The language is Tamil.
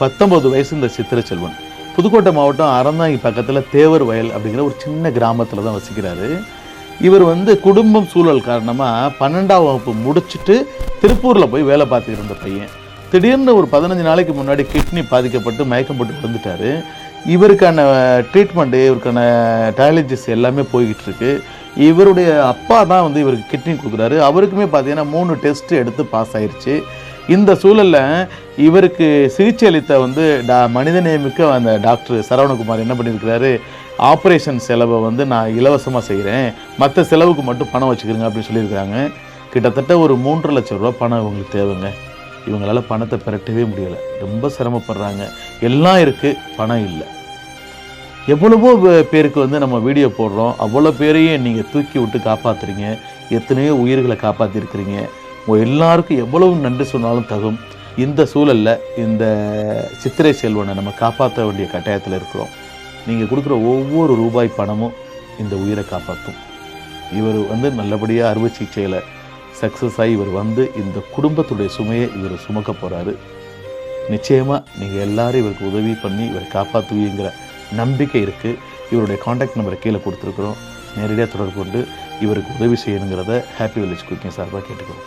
பத்தொம்பது வயசு இந்த சித்திர செல்வன் புதுக்கோட்டை மாவட்டம் அறந்தாங்கி பக்கத்தில் தேவர் வயல் அப்படிங்கிற ஒரு சின்ன கிராமத்தில் தான் வசிக்கிறாரு. இவர் வந்து குடும்பம் சூழல் காரணமாக பன்னெண்டாம் வகுப்பு முடிச்சுட்டு திருப்பூரில் போய் வேலை பார்த்துட்டு இருந்த பையன். திடீர்னு ஒரு பதினஞ்சு நாளைக்கு முன்னாடி கிட்னி பாதிக்கப்பட்டு மயக்கம் போட்டு விழுந்துட்டாரு இவருக்கான ட்ரீட்மெண்ட்டு இவருக்கான டயாலஜிஸ் எல்லாமே போய்கிட்டு இருக்கு. இவருடைய அப்பா தான் வந்து இவருக்கு கிட்னி கொடுக்குறாரு. அவருக்குமே பார்த்தீங்கன்னா மூணு டெஸ்ட் எடுத்து பாஸ் ஆயிடுச்சு இந்த சூழலில் இவருக்கு சிகிச்சை அளித்த வந்து டா மனிதநேயமிக்க அந்த டாக்டர் சரவணகுமார் என்ன பண்ணியிருக்கிறாரு? ஆப்ரேஷன் செலவை வந்து நான் இலவசமாக செய்கிறேன் மற்ற செலவுக்கு மட்டும் பணம் வச்சுக்கிறேங்க அப்படின்னு சொல்லியிருக்காங்க கிட்டத்தட்ட ஒரு மூன்று லட்சம் ரூபா பணம் இவங்களுக்கு தேவைங்க. இவங்களால் பணத்தை பெரட்டவே முடியலை. ரொம்ப சிரமப்படுறாங்க. எல்லாம் இருக்குது பணம் இல்லை. எவ்வளவோ பேருக்கு வந்து நம்ம வீடியோ போடுறோம். அவ்வளோ பேரையும் நீங்கள் தூக்கி விட்டு காப்பாத்துறீங்க. எத்தனையோ உயிர்களை காப்பாற்றிருக்கிறீங்க உங்கள் எல்லாருக்கும் எவ்வளவு நன்றி சொன்னாலும் தகும். இந்த சூழலில் இந்த சித்திரை செல்வனை நம்ம காப்பாற்ற வேண்டிய கட்டாயத்தில் இருக்கிறோம். நீங்கள் கொடுக்குற ஒவ்வொரு ரூபாய் பணமும் இந்த உயிரை காப்பாற்றும். இவர் வந்து நல்லபடியாக அறுவை சிகிச்சையில் சக்ஸஸ் ஆகி இவர் வந்து இந்த குடும்பத்துடைய சுமையை இவர் சுமக்க போகிறாரு நிச்சயமாக நீங்கள் எல்லாரும் இவருக்கு உதவி பண்ணி இவரை காப்பாற்றுவீங்கிற நம்பிக்கை இருக்குது இவருடைய காண்டாக்ட் நம்பரை கீழே கொடுத்துருக்குறோம். நேரடியாக தொடர்பு கொண்டு இவருக்கு உதவி செய்யணுங்கிறத ஹாப்பி வில்லேஜ் குக்கிங் சார்பாக கேட்டுக்கிறோம்.